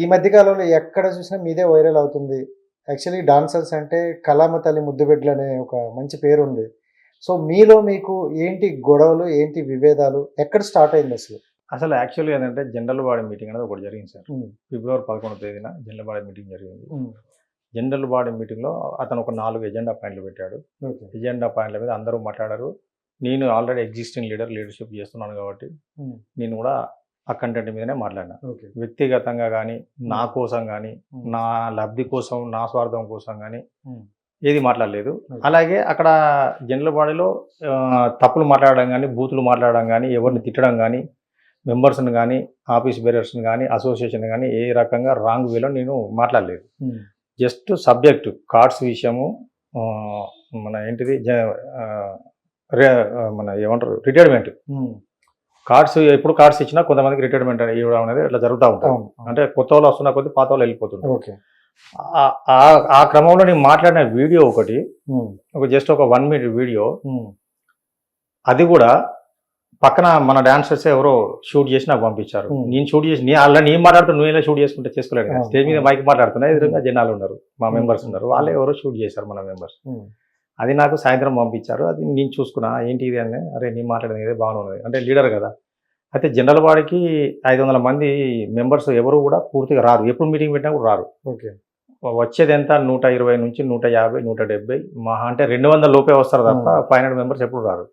ఈ మధ్య కాలంలో ఎక్కడ చూసినా మీదే వైరల్ అవుతుంది. యాక్చువల్లీ డాన్సర్స్ అంటే కళామ తల్లి ముద్దుబిడ్డలు అనే ఒక మంచి పేరు ఉంది సో మీలో మీకు ఏంటి గొడవలు ఏంటి విభేదాలు? ఎక్కడ స్టార్ట్ అయింది అసలు? అసలు యాక్చువల్గా ఏంటంటే జనరల్ బాడీ మీటింగ్ అనేది ఒకటి జరిగింది సార్. ఫిబ్రవరి పదకొండవ తేదీన జనరల్ బాడీ మీటింగ్ జరిగింది. జనరల్ బాడీ మీటింగ్లో అతను ఒక నాలుగు ఎజెండా పాయింట్లు పెట్టాడు. ఎజెండా పాయింట్ల మీద అందరూ మాట్లాడారు. నేను ఆల్రెడీ ఎగ్జిస్టింగ్ లీడర్ లీడర్షిప్ చేస్తున్నాను కాబట్టి నేను కూడా ఆ కంటెంట్ మీదనే మాట్లాడినా. వ్యక్తిగతంగా కానీ నా కోసం కానీ నా లబ్ధి కోసం నా స్వార్థం కోసం కానీ ఏది మాట్లాడలేదు. అలాగే అక్కడ జనరల్ బాడీలో తప్పులు మాట్లాడడం కానీ బూతులు మాట్లాడడం కానీ ఎవరిని తిట్టడం కానీ మెంబర్స్ని కానీ ఆఫీస్ బేరర్స్ని కానీ అసోసియేషన్ కానీ ఏ రకంగా రాంగ్ వేలో నేను మాట్లాడలేదు. జస్ట్ సబ్జెక్ట్ కార్డ్స్ విషయము మన ఏంటిది మన ఏమంటారు రిటైర్మెంట్ కార్డ్స్ ఎప్పుడు కార్డ్స్ ఇచ్చినా కొంతమందికి రిటైర్మెంట్ ఇవ్వడం అనేది ఇట్లా జరుగుతూ ఉంటుంది. అవును. అంటే కొత్త వాళ్ళు వస్తున్న కొద్ది పాత వాళ్ళు వెళ్ళిపోతుంటారు. ఓకే. ఆ- క్రమంలో నేను మాట్లాడిన వీడియో ఒకటి ఒక జస్ట్ ఒక వన్ మినిట్ వీడియో. అది కూడా పక్కన మన డాన్సర్స్ ఎవరో షూట్ చేసి నాకు పంపించారు. నేను షూట్ చేసి నేను అలా నేను మాట్లాడుతూ నువ్వు ఇలా షూట్ చేసుకుంటే చేసుకోలేదు స్టేజ్ మీద. మైక్ మాట్లాడుతున్నా ఎదురుగా జనాలు ఉన్నారు మా. మెంబర్స్ ఉన్నారు. వాళ్ళే ఎవరో షూట్ చేశారు మన మెంబర్స్. అది నాకు సాయంత్రం పంపించారు. అది నేను చూసుకున్నా ఏంటి ఇది అని. అరే నేను మాట్లాడింది ఇదే బాగున్నది అంటే లీడర్ కదా. అయితే జనరల్ బాడీకి ఐదు వందల మంది మెంబర్స్ ఎవరు కూడా పూర్తిగా రారు. ఎప్పుడు మీటింగ్ పెట్టినా కూడా రారు. ఓకే. వచ్చేది ఎంత? నూట ఇరవై నుంచి నూట యాభై నూట డెబ్బై మహా అంటే రెండు వందల లోపే వస్తారు తప్ప. ఫైవ్ హండ్రెడ్ మెంబర్స్ ఎప్పుడు రారు.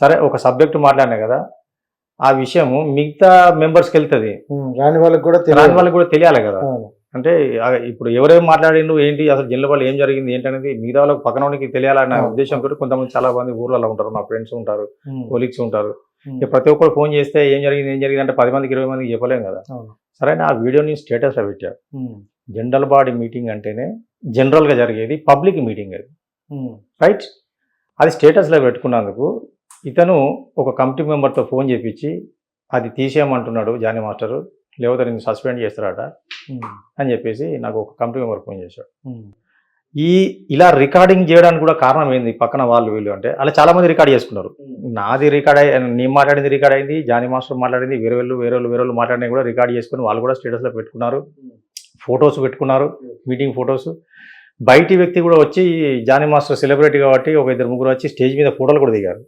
సరే ఒక సబ్జెక్ట్ మాట్లాడినా కదా ఆ విషయము మిగతా మెంబర్స్కి వెళ్తుంది. రాని వాళ్ళకి కూడా రాని వాళ్ళకి కూడా తెలియాలి కదా. అంటే ఇప్పుడు ఎవరేం మాట్లాడిండు ఏంటి అసలు జిల్లా వాళ్ళు ఏం జరిగింది ఏంటనేది మిగతా వాళ్ళకి పక్కన వాళ్ళకి తెలియాలన్న అవును. ఉద్దేశంతో కొంతమంది చాలా మంది ఊర్లలో ఉంటారు నా ఫ్రెండ్స్ ఉంటారు కొలీగ్స్ ఉంటారు. ప్రతి ఒక్కరు ఫోన్ చేస్తే ఏం జరిగింది ఏం జరిగింది అంటే పది మందికి ఇరవై మందికి చెప్పలేం కదా. సరే ఆ వీడియోని స్టేటస్లో పెట్టాడు ఉమ్, జనరల్ బాడీ మీటింగ్ అంటేనే జనరల్గా జరిగేది పబ్లిక్ మీటింగ్ అది. రైట్? అది స్టేటస్లో పెట్టుకున్నందుకు ఇతను ఒక కమిటీ మెంబర్తో ఫోన్ చేపించి అది తీసేయమంటున్నాడు జానీ మాస్టరు. లేకపోతే నేను సస్పెండ్ చేస్తారట ఉమ్, అని చెప్పేసి నాకు ఒక కమిటీ మెంబర్ ఫోన్ చేశాడు. ఉమ్, ఈ ఇలా రికార్డింగ్ చేయడానికి కూడా కారణం ఏంది? పక్కన వాళ్ళు వీళ్ళు అంటే అలా చాలా మంది రికార్డ్ చేసుకున్నారు. నాది రికార్డ్ అయ్యి నేను మాట్లాడింది రికార్డ్ అయింది జానీ మాస్టర్ మాట్లాడింది వేరే వాళ్ళు వేరే వాళ్ళు వేరే వాళ్ళు మాట్లాడినవి కూడా రికార్డ్ చేసుకుని వాళ్ళు కూడా స్టేటస్లో పెట్టుకున్నారు. ఫొటోస్ పెట్టుకున్నారు మీటింగ్ ఫొటోస్ బయటి వ్యక్తి కూడా వచ్చి జానీ మాస్టర్ సెలబ్రిటీ కాబట్టి ఒక ఇద్దరు ముగ్గురు వచ్చి స్టేజ్ మీద ఫోటోలు కూడా దిగారు.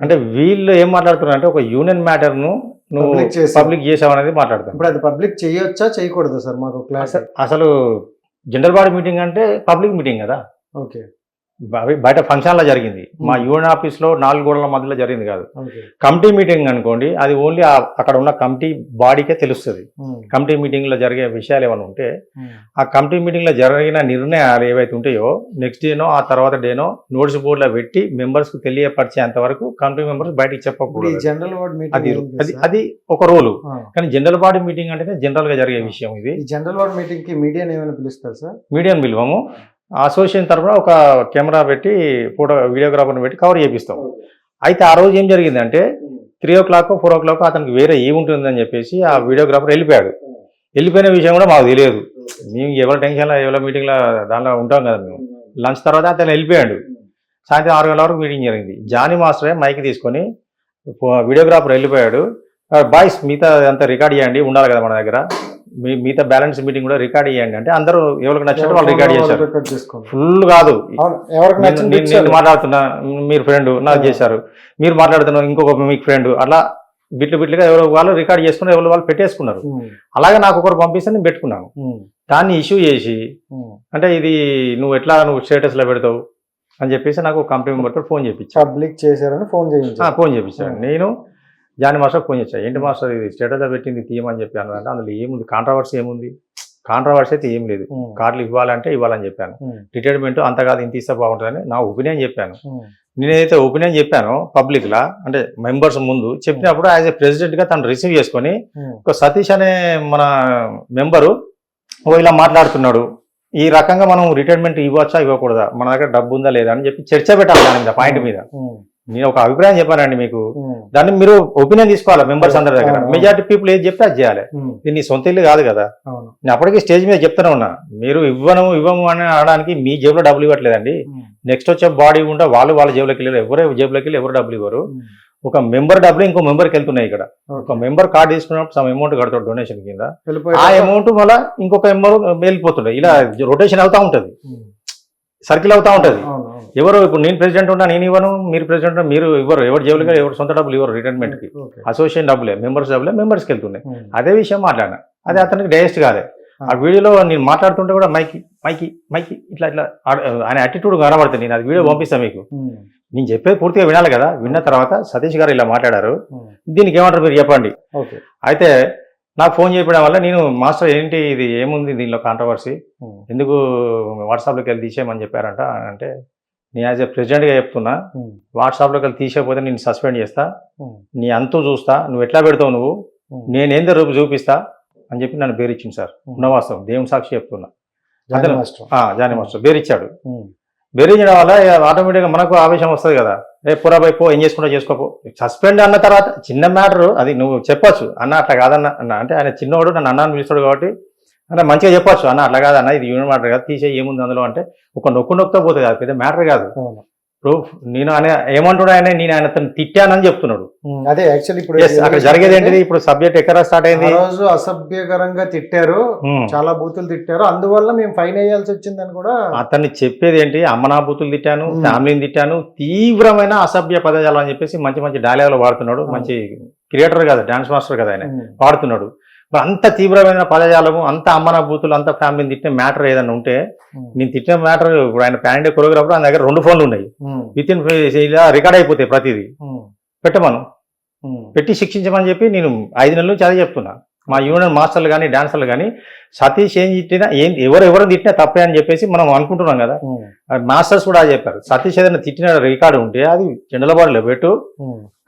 అంటే వీళ్ళు ఏం మాట్లాడుతున్నారు అంటే ఒక యూనియన్ మ్యాటర్ను నువ్వు. పబ్లిక్ చేసావు అనేది మాట్లాడుతాను. ఇప్పుడు అది పబ్లిక్ చేయొచ్చా చేయకూడదు సార్ మాకు క్లాస్ అసలు- జనరల్ బాడీ మీటింగ్ అంటే పబ్లిక్ మీటింగ్ కదా. ఓకే బయట ఫంక్షన్లో జరిగింది. మా. యూనియన్ ఆఫీస్లో నాలుగు గోడల మధ్యలో జరిగింది కాదు. కమిటీ మీటింగ్ అనుకోండి అది ఓన్లీ అక్కడ ఉన్న కమిటీ బాడీకే తెలుస్తుంది. కమిటీ మీటింగ్లో జరిగే విషయాలు ఏమైనా ఉంటే ఆ కమిటీ మీటింగ్లో జరిగిన నిర్ణయాలు ఏవైతే ఉంటాయో నెక్స్ట్ డేనో ఆ తర్వాత డేనో నోటీస్ బోర్డులో పెట్టి మెంబర్స్కి తెలియపరిచేంత వరకు కమిటీ మెంబర్స్ బయటికి చెప్పకూడదు. జనరల్ వార్డ్ అది మీటింగ్ అది అది ఒక రోలు. కానీ జనరల్ బాడీ మీటింగ్ అంటేనే జనరల్గా జరిగే విషయం ఇది. జనరల్ వార్డ్ మీటింగ్కి మీడియా ఏమైనా పిలుస్తారు సార్? మీడియం పిలువము. అసోసియేషన్ తరఫున ఒక కెమెరా పెట్టి ఫోటో వీడియోగ్రాఫర్ని పెట్టి కవర్ చేపిస్తాం. అయితే ఆ రోజు ఏం జరిగిందంటే three o'clock four o'clock అతనికి వేరే ఏముంటుందని చెప్పేసి ఆ వీడియోగ్రాఫర్ వెళ్ళిపోయాడు. వెళ్ళిపోయిన విషయం కూడా మాకు తెలియదు. మేము ఎవరి టెన్షన్లో ఎవరి మీటింగ్లో దానిలో ఉంటాం కదా మేము. లంచ్ తర్వాత అతను వెళ్ళిపోయాడు. సాయంత్రం ఆరు గంటల వరకు మీటింగ్ జరిగింది. జానీ మాస్టరే మైక్ తీసుకొని వీడియోగ్రాఫర్ వెళ్ళిపోయాడు. బాయ్స్ మిగతా అంతా రికార్డ్ చేయండి ఉండాలి కదా మన దగ్గర. మీ మిగతా బ్యాలెన్స్ మీటింగ్ కూడా రికార్డ్ చేయండి. అంటే అందరూ ఎవరికి నచ్చినట్టు వాళ్ళు రికార్డ్ చేశారు. ఫుల్ కాదు. నేను- మాట్లాడుతున్నా మీరు ఫ్రెండ్ నాకు. చేశారు. మీరు మాట్లాడుతున్నారు ఇంకొక మీకు ఫ్రెండ్ అలా బిట్లు బిట్లుగా ఎవరో వాళ్ళు రికార్డ్ చేసుకున్నారు ఎవరు వాళ్ళు పెట్టేసుకున్నారు. అలాగే నాకు ఒకరు పంపిస్తే నేను పెట్టుకున్నాను. దాన్ని ఇష్యూ చేసి. అంటే ఇది నువ్వు ఎట్లా నువ్వు స్టేటస్లో పెడతావు అని చెప్పేసి నాకు కంపెనీ మెంబర్తో ఫోన్ చేయించాను పబ్లిక్ చేశారని ఫోన్ చేయించారు. ఫోన్ చేయించాను ఆ. నేను జాని మాస్టర్ ఫోన్ చేశాను ఏంటి మాస్టర్ ఇది స్టేటస్లో పెట్టింది తీయమని చెప్పాను అంటే అందులో ఏముంది? కాంట్రవర్సీ ఏముంది? కాంట్రవర్సీ అయితే ఏం లేదు. ఉమ్, కార్డులు ఇవ్వాలంటే ఇవ్వాలని చెప్పాను. రిటైర్మెంట్ అంత కాదు ఇంత ఇస్తే బాగుంటుందని నా ఒపీనియన్ చెప్పాను. నేనైతే ఒపీనియన్ చెప్పానో పబ్లిక్లా అంటే మెంబర్స్ ముందు చెప్పినప్పుడు యాజ్ ఏ ప్రెసిడెంట్గా తను రిసీవ్ చేసుకొని ఒక సతీష్ అనే మన మెంబరు ఓ ఇలా మాట్లాడుతున్నాడు. ఈ రకంగా మనం రిటైర్మెంట్ ఇవ్వచ్చా ఇవ్వకూడదా? మన దగ్గర డబ్బు ఉందా లేదా అని చెప్పి చర్చ పెట్టాలి దాని మీద పాయింట్ మీద. నేను ఒక అభిప్రాయం చెప్పానండి మీకు. దాన్ని మీరు ఒపీనియన్ తీసుకోవాలి మెంబర్స్ అందరి దగ్గర. మెజారిటీ పీపుల్ ఏది చెప్తే అది చేయాలి. ఇది నీ సొంత ఇల్లు కాదు కదా. నేను అప్పటికీ స్టేజ్ మీద చెప్తూనే ఉన్నా. మీరు ఇవ్వను ఇవ్వము అని అనడానికి మీ జేబులో డబ్బులు ఇవ్వట్లేదండి. నెక్స్ట్ వచ్చే బాడీ ఉంటే వాళ్ళు వాళ్ళ జేబులోకి వెళ్ళారు. ఎవరు జేబులోకి వెళ్ళి ఎవరు డబ్బులు ఇవ్వరు. ఒక మెంబర్ డబ్బులు ఇంకో మెంబర్కి వెళ్తున్నాయి ఇక్కడ. ఒక మెంబర్ కార్డు తీసుకున్నప్పుడు సమ్ అమౌంట్ కడతాడు డొనేషన్ కింద. ఆ అమౌంట్ మళ్ళీ ఇంకొక మెంబర్ వెళ్ళిపోతుండే ఇలా రొటేషన్ అవుతా ఉంటది. సర్కిల్ అవుతా ఉంటది. ఎవరు ఇప్పుడు నేను ప్రెసిడెంట్ ఉన్నా నేను ఇవ్వను మీరు ప్రెసిడెంట్ ఉన్నా మీరు ఇవ్వరు. ఎవరు జేబులుగా ఎవరు సొంత డబ్బులు ఇవ్వరు రిటైర్మెంట్కి. ఓకే. అసోసియేషన్ డబ్బులే మెంబర్స్ డబ్బులే మెంబర్స్కి వెళ్తున్నాయి. అదే విషయం మాట్లాడినా. అది అతనికి డైజెస్ట్ కాలే ఆ. వీడియోలో నేను మాట్లాడుతుంటే కూడా మైకి మైకి మైకి ఇట్లా ఇట్లా ఆయన అటిట్యూడ్ కనబడుతుంది. నేను అది వీడియో పంపిస్తాను మీకు. నేను చెప్పేది పూర్తిగా వినాలి కదా. విన్న తర్వాత సతీష్ గారు ఇలా మాట్లాడారు. దీనికి ఏమంటారు మీరు చెప్పండి? ఓకే. అయితే నాకు ఫోన్ చేయడం వల్ల నేను మాస్టర్ ఏంటి ఇది ఏముంది దీనిలో కాంట్రవర్సీ. ఎందుకు వాట్సాప్లోకి వెళ్ళి తీసేయమని చెప్పారంట అంటే నేను యాజ్ ఎ ప్రెసిడెంట్గా చెప్తున్నా ఉమ్. వాట్సాప్లోకి వెళ్ళి తీసేయకపోతే నేను సస్పెండ్ చేస్తా. నీ అంతు చూస్తా నువ్వు ఎట్లా పెడతావు నువ్వు. నేనేందో రూపు చూపిస్తా అని చెప్పి నన్ను బేరిచ్చింది సార్. ఉన్నవాస్తవం దేవుని సాక్షి చెప్తున్నా జానీ మాస్టర్. జానీ మాస్టర్ బేరిచ్చాడు ఉమ్. బెదిరించడం వల్ల ఆటోమేటిక్గా మనకు ఆవేశం వస్తుంది కదా రే పురాబై పో ఏం చేసుకుంటా చేసుకోపో సస్పెండ్ అన్న తర్వాత చిన్న మ్యాటర్ అది నువ్వు చెప్పొచ్చు అన్న అట్లా కాదన్న అన్న అంటే ఆయన చిన్నోడు నన్ను అన్నాను పిలుస్తాడు కాబట్టి అన్న మంచిగా చెప్పొచ్చు అన్న అట్లా కాదన్న ఇది యూనియన్ మ్యాటర్ కాదు తీసే ఏముంది అందులో అంటే ఒక నొక్కు నొక్కుతో పోతుంది అది పెద్ద మ్యాటర్ కాదు. ఇప్పుడు నేను ఆయన ఏమంటాడు ఆయన నేను ఆయన అతను తిట్టానని చెప్తున్నాడు. అదే యాక్చువల్లీ ఇప్పుడు అక్కడ జరిగేది ఏంటిది ఇప్పుడు సబ్జెక్ట్ ఎక్కడ స్టార్ట్ అయింది రోజు అసభ్యకరంగా తిట్టారు. చాలా బూతులు తిట్టారు అందువల్ల మేము ఫైన్ వేయాల్సి వచ్చిందని కూడా అతన్ని చెప్పేది ఏంటి అమ్మనాబూతులు తిట్టాను మ్మ్. ఫ్యామిలీని తిట్టాను తీవ్రమైన అసభ్య పదజాలం అని చెప్పేసి మంచి మంచి డైలాగులు వాడుతున్నాడు. మంచి క్రియేటర్ కదా డాన్స్ మాస్టర్ కదా ఆయన. వాడుతున్నాడు మరి అంత తీవ్రమైన పదజాలము అంత అమ్మనాబూతులు అంత ఫ్యామిలీని తిట్టిన మ్యాటర్ ఏదైనా ఉంటే. నేను తిట్టిన మ్యాటర్ ఇప్పుడు ఆయన ప్యాన్ కొరియోగ్రాఫర్ ఆయన దగ్గర రెండు ఫోన్లు ఉన్నాయి. విత్ ఇన్ ఇలా రికార్డ్ అయిపోతాయి ప్రతిదీ. పెట్టమను. పెట్టి శిక్షించమని చెప్పి నేను ఐదు నెలల నుంచి అదే చెప్తున్నా మా యూనియన్ మాస్టర్లు కానీ డాన్సర్లు కానీ సతీష్ ఏం తిట్టినా ఏం ఎవరు ఎవరు తిట్టినా తప్పే అని చెప్పేసి మనం అనుకుంటున్నాం కదా. మాస్టర్స్ కూడా అదే చెప్పారు సతీష్ ఏదైనా తిట్టిన రికార్డు ఉంటే అది చెండలబాడులో పెట్టు.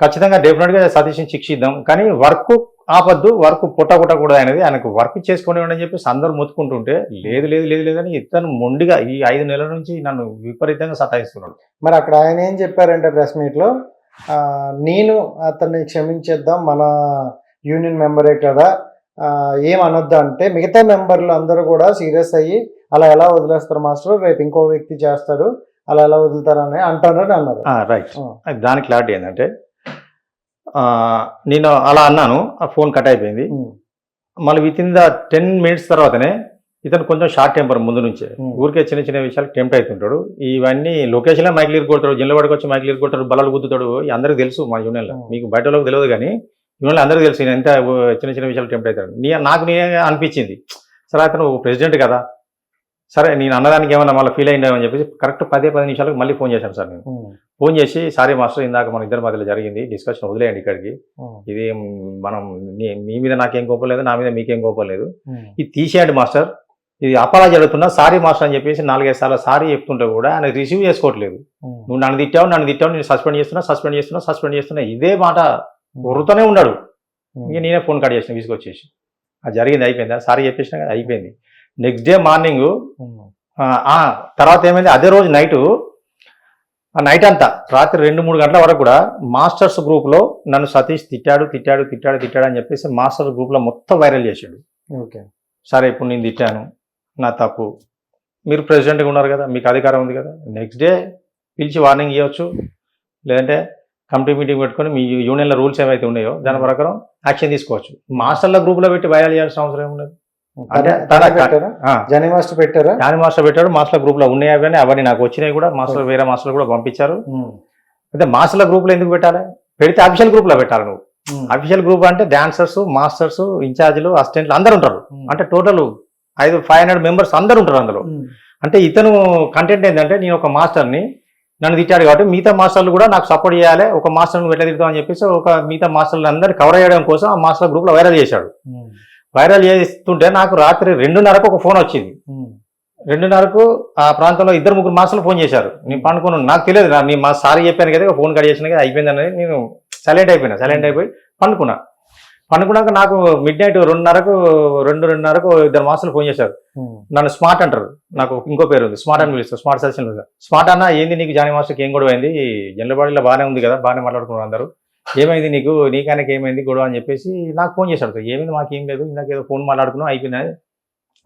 ఖచ్చితంగా డెఫినెట్గా సతీష్ని శిక్షిద్దాం కానీ వర్క్ ఆపద్దు వర్క్ పుట్ట పుట్టకూడదు అనేది ఆయనకు వర్క్ చేసుకుని అని చెప్పేసి అందరూ మొత్తుకుంటుంటే లేదు లేదు లేదు లేదని ఇతను మొండిగా ఈ ఐదు నెలల నుంచి నన్ను విపరీతంగా సతాయిస్తున్నాడు. మరి అక్కడ ఆయన ఏం చెప్పారంటే ప్రెస్ మీట్లో ఆ, నేను అతన్ని క్షమించేద్దాం మన యూనియన్ మెంబరే కదా. ఏం అనొద్దు అంటే మిగతా మెంబర్లు అందరూ కూడా సీరియస్ అయ్యి అలా ఎలా వదిలేస్తారు మాస్టర్? రేపు ఇంకో వ్యక్తి చేస్తాడు అలా ఎలా వదులుతారని అంటారని అన్నారు. రైట్. దాని క్లారిటీ ఏంటంటే నేను అలా అన్నాను ఆ ఫోన్ కట్ అయిపోయింది. మళ్ళీ within the ten minutes తర్వాతనే ఇతను కొంచెం షార్ట్ టెంపర్ ముందు నుంచే. ఊరికే చిన్న చిన్న విషయాలు టెంప్ట్ అవుతుంటాడు ఇవన్నీ లొకేషన్లో మైక్ లీర్ కొడతాడు జిల్లవాడికి వచ్చి మైక్ లీర్ కొడతాడు బలాలు గుద్దుతాడు అందరికీ తెలుసు మా యూనియన్లో. మీకు బయట వాళ్ళకి తెలియదు కానీ యూనియన్లో అందరికీ తెలుసు ఎంత చిన్న చిన్న విషయాలు టెంప్ట్ అవుతాడు. నీ నాకు నేనే అనిపించింది. సరే అతను ప్రెసిడెంట్ కదా. సరే నేను అన్నదానికి ఏమన్నా మళ్ళీ ఫీల్ అయిందేమని చెప్పేసి కరెక్ట్ పదే పది నిమిషాలకు మళ్ళీ ఫోన్ చేశాను సార్ నేను. ఫోన్ చేసి సారీ మాస్టర్ ఇందాక మన ఇద్దరి మధ్యలో జరిగింది డిస్కషన్ వదిలేయండి ఇక్కడికి. ఇది మనం మీ మీద నాకేం కోపం లేదు నా మీద మీకేం కోపం లేదు. ఇది తీసేయండి మాస్టర్ ఇది అపాలా జరుగుతున్నా సారీ మాస్టర్ అని చెప్పేసి నాలుగైదు సార్లు సారీ చెప్తుంటే కూడా ఆయన రిసీవ్ చేసుకోవట్లేదు. నువ్వు నన్ను తిట్టావు నన్ను తిట్టావు నేను సస్పెండ్ చేస్తున్నా సస్పెండ్ చేస్తున్నా సస్పెండ్ చేస్తున్నా ఇదే మాట వరుతూనే ఉన్నాడు. ఇక నేనే ఫోన్ కట్ చేసిన విసుకొచ్చేసి అది జరిగింది అయిపోయిందా సారీ చెప్పేసిన కదా అయిపోయింది నెక్స్ట్ డే మార్నింగ్. తర్వాత ఏమైంది? అదే రోజు నైటు ఆ నైట్ అంతా రాత్రి రెండు మూడు గంటల వరకు కూడా మాస్టర్స్ గ్రూప్లో నన్ను సతీష్ తిట్టాడు తిట్టాడు తిట్టాడు తిట్టాడు అని చెప్పేసి మాస్టర్స్ గ్రూప్లో మొత్తం వైరల్ చేసాడు ఓకే. సరే ఇప్పుడు నేను తిట్టాను నా తప్పు. మీరు ప్రెసిడెంట్గా ఉన్నారు కదా మీకు అధికారం ఉంది కదా. నెక్స్ట్ డే పిలిచి వార్నింగ్ ఇవ్వచ్చు. లేదంటే కమిటీ మీటింగ్ పెట్టుకొని మీ యూనియన్ల రూల్స్ ఏవైతే ఉన్నాయో దాని ప్రకారం యాక్షన్ తీసుకోవచ్చు. మాస్టర్ల గ్రూప్లో పెట్టి వైరల్ చేయాల్సిన అవసరం ఏమున్నది అంటే తనే పెట్టారా? జనీ మాస్టర్ పెట్టారా? మాస్టర్ పెట్టాడు. మాస్టర్ల గ్రూప్లో ఉన్నాయి అవన్నీ. అవన్నీ నాకు వచ్చినాయి కూడా. మాస్టర్ వేరే మాస్టర్లు కూడా పంపించారు. అయితే మాస్టర్ల గ్రూప్లో ఎందుకు పెట్టాలి? పెడితే అఫీషియల్ గ్రూప్లో పెట్టాలి నువ్వు. అఫీషియల్ గ్రూప్ అంటే డాన్సర్స్ మాస్టర్స్ ఇన్ఛార్జీలు అసిస్టెంట్లు అందరు ఉంటారు. అంటే టోటల్ ఐదు ఫైవ్ హండ్రెడ్ మెంబర్స్ అందరు ఉంటారు అందులో. అంటే ఇతను కంటెంట్ ఏంటంటే నేను ఒక మాస్టర్ని నన్ను తిట్టాడు కాబట్టి మిగతా మాస్టర్లు కూడా నాకు సపోర్ట్ చేయాలి. ఒక మాస్టర్ని ఎట్లా తిడతాం అని చెప్పేసి ఒక మిగతా మాస్టర్లు అందరినీ కవర్ చేయడం కోసం ఆ మాస్టర్ గ్రూప్లో వైరల్ చేశాడు. వైరల్ చేస్తుంటే నాకు రాత్రి రెండున్నరకు ఒక ఫోన్ వచ్చింది. రెండున్నరకు ఆ ప్రాంతంలో ఇద్దరు ముగ్గురు మాస్టర్లు ఫోన్ చేశారు. నేను పండుకున్నాను నాకు తెలియదు నా- నేను మా సార్ చెప్పాను కదా ఫోన్ కట్ చేసిన కదా అయిపోయిందని నేను సైలెంట్ అయిపోయినా సైలెంట్ అయిపోయి పండుకున్నా పండుకున్నాక నాకు మిడ్ నైట్ రెండున్నరకు రెండు రెండున్నరకు ఇద్దరు మాస్టర్లు ఫోన్ చేశారు. నన్ను స్మార్ట్ అంటారు. నాకు ఇంకో పేరు ఉంది స్మార్ట్ అని పిలుస్తారు స్మార్ట్ సజెషన్ స్మార్ట్ అన్న ఏంది నీకు జానీ మాస్టర్కి ఏం గొడవ అయింది? జనరబాడీలో బాగానే ఉంది కదా బాగానే మాట్లాడుకున్నారు అందరూ. ఏమైంది నీకు? నీకానికి ఏమైంది? గొడవ అని చెప్పేసి నాకు ఫోన్ చేశాడు ఏమైంది? మాకు ఏం లేదు. ఇందాక ఏదో ఫోన్ మాట్లాడుకున్నాం అయిపోయింది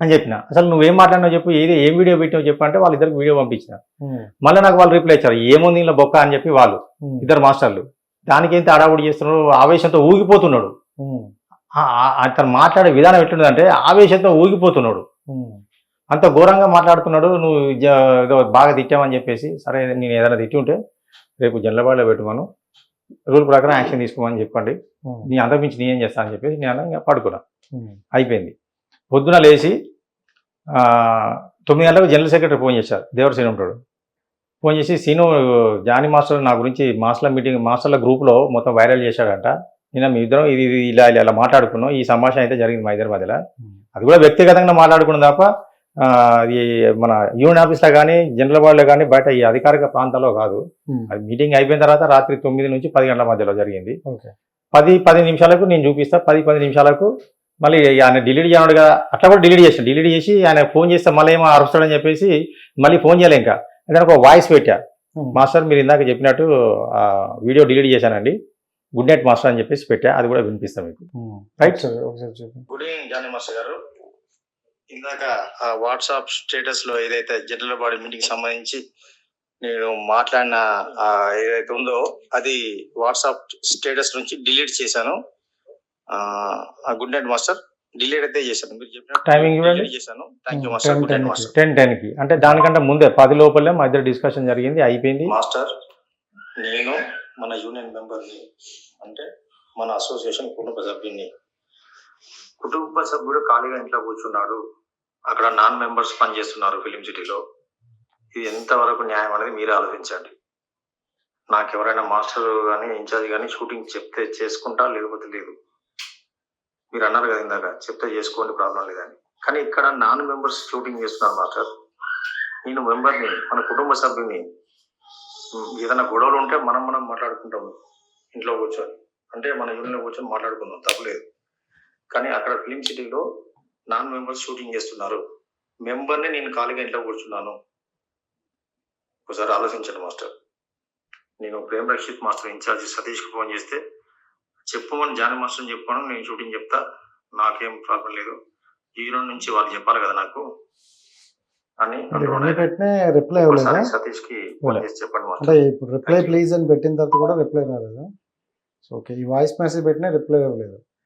అని చెప్పిన. అసలు నువ్వేం మాట్లాడినావు చెప్పు. ఏది ఏం వీడియో పెట్టావు చెప్పు అంటే వాళ్ళిద్దరికి వీడియో పంపించిన. మళ్ళీ నాకు వాళ్ళు రిప్లై ఇచ్చారు. ఏముంది ఇలా బొక్క అని చెప్పి వాళ్ళు ఇద్దరు మాస్టర్లు. దానికి ఏంటి అడావుడి చేస్తున్నాడు ఆవేశంతో ఊగిపోతున్నాడు. అతను మాట్లాడే విధానం ఎట్లుందంటే ఆవేశంతో ఊగిపోతున్నాడు. అంత ఘోరంగా మాట్లాడుతున్నాడు. నువ్వు బాగా తిట్టామని చెప్పేసి సరే నేను ఏదైనా తిట్టి ఉంటే రేపు జనరబాడలో పెట్టుకోను. రూల్ ప్రకారం యాక్షన్ తీసుకోమని చెప్పండి. నీ అంతకుమించి నీ ఏం చేస్తా అని చెప్పేసి నేను ఇంకా పడుకున్నా. ఉమ్, అయిపోయింది. పొద్దున లేచి తొమ్మిది గంటలకు జనరల్ సెక్రటరీ ఫోన్ చేశారు. దేవరసేన ఉంటాడు. ఫోన్ చేసి సీను జానీ మాస్టర్ నా గురించి మాస్టర్ల మీటింగ్ మాస్టర్ల గ్రూప్లో మొత్తం వైరల్ చేశాడంట. నిన్న మీ ఇద్దరం ఇది ఇలా ఇలా ఇలా మాట్లాడుకున్నాం. ఈ సంభాషణ అయితే జరిగింది మా ఇద్దరి మధ్యలో. అది కూడా వ్యక్తిగతంగా మాట్లాడుకున్నాం తప్ప అది మన యూనియన్ ఆఫీస్లో కానీ జనరల్ వార్డులో కానీ బయట ఈ అధికారిక ప్రాంతాల్లో కాదు. అది మీటింగ్ అయిపోయిన తర్వాత రాత్రి తొమ్మిది నుంచి పది గంటల మధ్యలో జరిగింది. ఓకే. పది పది నిమిషాలకు నేను చూపిస్తా. పది పది నిమిషాలకు మళ్ళీ ఆయన డిలీట్ చేయడు కదా. అట్లా కూడా డిలీట్ చేసాను డిలీట్ చేసి ఆయన ఫోన్ చేస్తే మళ్ళీ ఏమో అరుస్తాడని చెప్పేసి మళ్ళీ ఫోన్ చేయలే ఇంకా. దానికి ఒక వాయిస్ పెట్టా. మాస్టర్ మీరు ఇందాక చెప్పినట్టు ఆ వీడియో డిలీట్ చేశానండి. గుడ్ నైట్ మాస్టర్ అని చెప్పేసి పెట్టా. అది కూడా వినిపిస్తాం మీకు. రైట్. ఒకసారి చెప్పు గుడ్ ఈవినింగ్ జానీ మాస్టర్ గారు. ఇందాక ఆ వాట్సాప్ స్టేటస్లో ఏదైతే జనరల్ బాడీ మీటింగ్ సంబంధించి నేను మాట్లాడిన ఏదైతే ఉందో అది వాట్సాప్ స్టేటస్ నుంచి డిలీట్ చేశాను. Good night master. డిలీట్ అయితే చేశాను. మీరు చెప్పిన delete చేశాను. Thank you master. 10, good night 10 కి. మాస్టర్ టెన్ టెన్కి. అంటే దానికంటే ముందే పది లోపలే మా ఇద్దరు డిస్కషన్ జరిగింది అయిపోయింది. మాస్టర్ నేను మన యూనియన్ మెంబర్ని అంటే మన అసోసియేషన్ కుటుంబ సభ్యుని కుటుంబ సభ్యుడు ఖాళీగా ఇంట్లో కూర్చున్నాడు. అక్కడ నాన్ మెంబర్స్ పనిచేస్తున్నారు ఫిలిం సిటీలో. ఇది ఎంతవరకు న్యాయం అనేది మీరు ఆలోచించండి. నాకు ఎవరైనా మాస్టర్ కానీ ఇన్ఛార్జ్ కానీ షూటింగ్ చెప్తే చేసుకుంటా లేకపోతే లేదు. మీరు అన్నారు కదా ఇందాక చెప్తే చేసుకోండి ప్రాబ్లం లేదని. కానీ ఇక్కడ నాన్ మెంబర్స్ షూటింగ్ చేస్తున్నారు మాస్టర్. నేను మెంబర్ని మన కుటుంబ సభ్యుని ఏదైనా గొడవలు ఉంటే మనం మనం మాట్లాడుకుంటాం ఇంట్లో కూర్చొని. అంటే మన యూనియన్లో కూర్చొని మాట్లాడుకుందాం తప్పలేదు. కానీ అక్కడ ఫిలిం సిటీలో నాన్ మెంబర్స్ షూటింగ్ చేస్తున్నారు. మెంబర్ని నేను ఖాళీగా ఇంట్లో కూర్చున్నాను. ఒకసారి ఆలోచించండి మాస్టర్. నేను ప్రేమ్ రక్షిత్ మాస్టర్ ఇన్ఛార్జ్ సతీష్కి ఫోన్ చేస్తే చెప్పమని జానీ మాస్టర్ చెప్పాను నేను షూటింగ్ చెప్తా నాకేం ప్రాబ్లం లేదు. హీరో నుంచి వాళ్ళు చెప్పాలి కదా నాకు. అని రిప్లై సతీష్కి చెప్పండి అంటే ఇప్పుడు రిప్లై ప్లీజ్ అని పెట్టిన తర్వాత కూడా రిప్లై రాలేదా? సో ఓకే ఈ వాయిస్ మెసేజ్ పెట్టినా రిప్లై ఇవ్వలేదు.